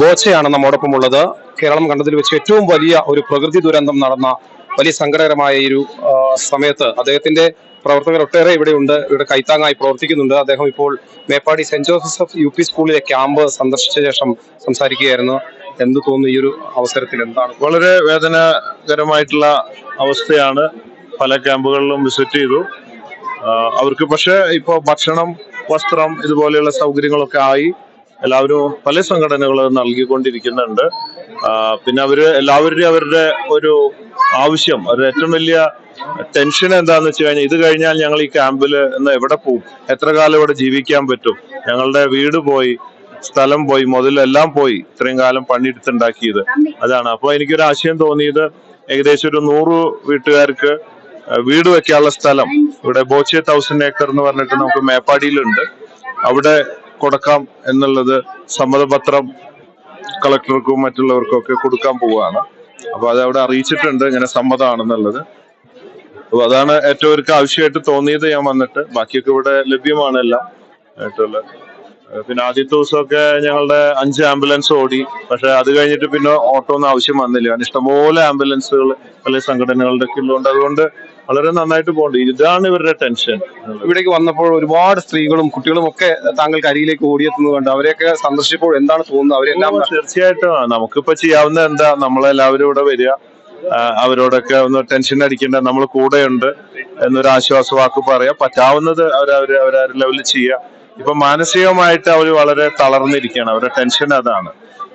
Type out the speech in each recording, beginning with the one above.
ബോച്ചയാണ് നമ്മോടൊപ്പം ഉള്ളത്. കേരളം കണ്ടതിൽ വെച്ച് ഏറ്റവും വലിയ ഒരു പ്രകൃതി ദുരന്തം നടന്ന വലിയ സങ്കടകരമായ ഒരു സമയത്ത് അദ്ദേഹത്തിന്റെ പ്രവർത്തകർ ഒട്ടേറെ ഇവിടെയുണ്ട് ഇവിടെ കൈത്താങ്ങായി പ്രവർത്തിക്കുന്നുണ്ട്. അദ്ദേഹം ഇപ്പോൾ Meppadi saint Joseph U P സ്കൂളിലെ ക്യാമ്പ് സന്ദർശിച്ച ശേഷം സംസാരിക്കുകയായിരുന്നു. എന്ത് തോന്നുന്നു ഈ ഒരു അവസരത്തിൽ എന്താണ്? വളരെ വേദനാകരമായിട്ടുള്ള അവസ്ഥയാണ് പല ക്യാമ്പുകളിലും വിസിറ്റ് ചെയ്തു. അവർക്ക് പക്ഷേ ഇപ്പോൾ ഭക്ഷണം വസ്ത്രം ഇതുപോലെയുള്ള സൗകര്യങ്ങളൊക്കെ ആയി. എല്ലാവരും പല സംഘടനകൾ നൽകിക്കൊണ്ടിരിക്കുന്നുണ്ട്. പിന്നെ അവർ എല്ലാവരുടെയും അവരുടെ ഒരു ആവശ്യം അവരുടെ ഏറ്റവും വലിയ ടെൻഷൻ എന്താന്ന് വെച്ച് കഴിഞ്ഞാൽ ഇത് കഴിഞ്ഞാൽ ഞങ്ങൾ ഈ ക്യാമ്പിൽ ഇന്ന് എവിടെ പോകും എത്ര കാലം ഇവിടെ ജീവിക്കാൻ പറ്റും? ഞങ്ങളുടെ വീട് പോയി സ്ഥലം പോയി മുതലെല്ലാം പോയി ഇത്രയും കാലം പണിയെടുത്തുണ്ടാക്കിയത്. അതാണ്. അപ്പൊ എനിക്കൊരു ആശയം തോന്നിയത് ഏകദേശം ഒരു നൂറ് വീട്ടുകാർക്ക് വീട് വെക്കാനുള്ള സ്ഥലം. ഇവിടെ ബോച്ചെ തൗസൻഡ് ഏക്കർ എന്ന് പറഞ്ഞിട്ട് നമുക്ക് മേപ്പാടിയിലുണ്ട്. അവിടെ കൊടുക്കാം എന്നുള്ളത് സമ്മതപത്രം കളക്ടർക്കും മറ്റുള്ളവർക്കും ഒക്കെ കൊടുക്കാൻ പോവുകയാണ്. അപ്പൊ അത് അവിടെ അറിയിച്ചിട്ടുണ്ട് ഇങ്ങനെ സമ്മതമാണെന്നുള്ളത് അപ്പൊ അതാണ് ഏറ്റവും അവർക്ക് ആവശ്യമായിട്ട് തോന്നിയത് ഞാൻ വന്നിട്ട്. ബാക്കിയൊക്കെ ഇവിടെ ലഭ്യമാണ് എല്ലാം. ആയിട്ടുള്ള പിന്നെ ആദ്യത്തെ ദിവസമൊക്കെ ഞങ്ങളുടെ അഞ്ച് ആംബുലൻസ് ഓടി. പക്ഷെ അത് കഴിഞ്ഞിട്ട് പിന്നെ ഓട്ടോ ഒന്നും ആവശ്യം വന്നില്ല. കാരണം ഇഷ്ടംപോലെ ആംബുലൻസുകൾ പല സംഘടനകളുടെ ഒക്കെ ഉള്ളതുകൊണ്ട് അതുകൊണ്ട് വളരെ നന്നായിട്ട് പോകുന്നുണ്ട് ഇതാണ് ഇവരുടെ ടെൻഷൻ. ഇവിടേക്ക് വന്നപ്പോൾ ഒരുപാട് സ്ത്രീകളും കുട്ടികളും ഒക്കെ താങ്കൾക്ക് അരിയിലേക്ക് ഓടിയെത്തുന്നത് കണ്ട് അവരെയൊക്കെ സന്ദർശിച്ചപ്പോൾ എന്താണ് തോന്നുന്നത്? അവരെല്ലാം തീർച്ചയായിട്ടും. നമുക്കിപ്പോ ചെയ്യാവുന്ന എന്താ? നമ്മളെല്ലാവരും ഇവിടെ വരിക. അവരോടൊക്കെ ഒന്ന് ടെൻഷൻ അടിക്കേണ്ട. നമ്മൾ കൂടെയുണ്ട് എന്നൊരു ആശ്വാസ വാക്ക് പറയാം. പറ്റാവുന്നത് അവരവര് അവരവരുടെ ലെവലിൽ ചെയ്യുക ഇപ്പൊ മാനസികമായിട്ട് അവർ വളരെ തളർന്നിരിക്കുകയാണ്. അവരുടെ ടെൻഷൻ അതാണ്.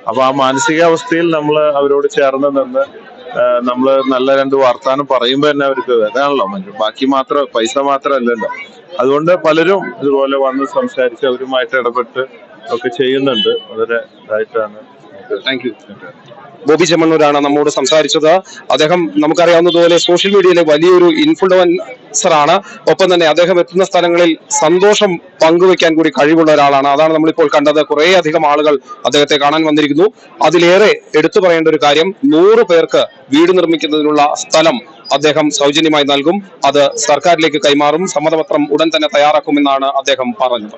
അപ്പൊ ആ മാനസികാവസ്ഥയിൽ നമ്മൾ അവരോട് ചേർന്ന് നിന്ന് നമ്മൾ നല്ല രണ്ട് വാർത്താനം പറയുമ്പോൾ തന്നെ അവർക്ക് അതാണല്ലോ ബാക്കി മാത്രം പൈസ മാത്രമല്ലല്ലോ. അതുകൊണ്ട് പലരും ഇതുപോലെ വന്ന് സംസാരിച്ച് അവരുമായിട്ട് ഇടപെട്ട് ഒക്കെ ചെയ്യുന്നുണ്ട്. വളരെ ഇതായിട്ടാണ് താങ്ക് യു ബോബി ചെമ്മണ്ണൂരാണ് നമ്മോട് സംസാരിച്ചത്. അദ്ദേഹം നമുക്കറിയാവുന്നതുപോലെ സോഷ്യൽ മീഡിയയിലെ വലിയൊരു ഇൻഫ്ലുവൻസർ ആണ്. ഒപ്പം തന്നെ അദ്ദേഹം എത്തുന്ന സ്ഥലങ്ങളിൽ സന്തോഷം പങ്കുവെക്കാൻ കൂടി കഴിവുള്ള ഒരാളാണ്. അതാണ് നമ്മളിപ്പോൾ കണ്ടത്. കുറേ അധികം ആളുകൾ അദ്ദേഹത്തെ കാണാൻ വന്നിരിക്കുന്നു. അതിലേറെ എടുത്തു പറയേണ്ട ഒരു കാര്യം നൂറ് പേർക്ക് വീട് നിർമ്മിക്കുന്നതിനുള്ള സ്ഥലം അദ്ദേഹം സൗജന്യമായി നൽകും. അത് സർക്കാരിലേക്ക് കൈമാറും. സമ്മതപത്രം ഉടൻ തന്നെ തയ്യാറാക്കുമെന്നാണ് അദ്ദേഹം പറഞ്ഞത്.